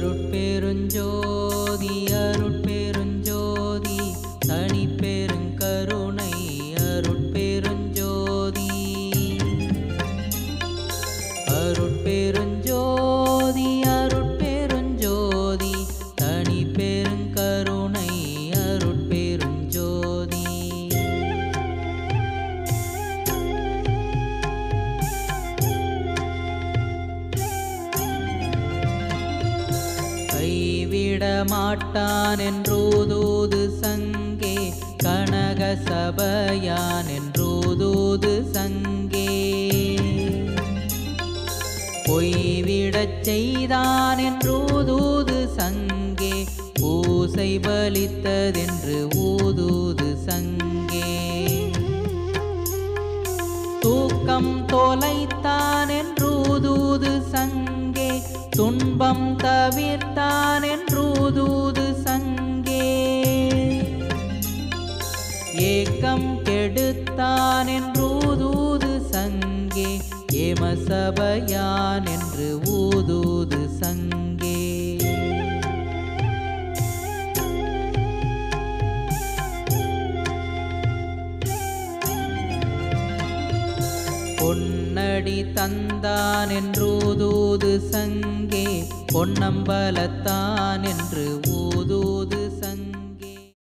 அருட்பெருஞ்சோதி. விடமாட்டான் என்றோதோது சங்கே கனக சபையான் என்றோதோது சங்கே. பொய்விடச் செய்தான் என்றோதோது சங்கே பூசை பலித்ததென்று ஊதூது சங்கே. தூக்கம் தொலைத்தான் என்றூதூது சங்கே துன்பம் தவிர்த்தான் என்றூதூது சங்கே. ஏக்கம் கெடுத்தான் என்றூதூது சங்கே. ஏமசபையான் என்று ஊதூது சங்கே. பொன்னடி தந்தான் என்றூதூது சங்கே. பொன்னம்பலத்தான் என்று ஊதூது சங்க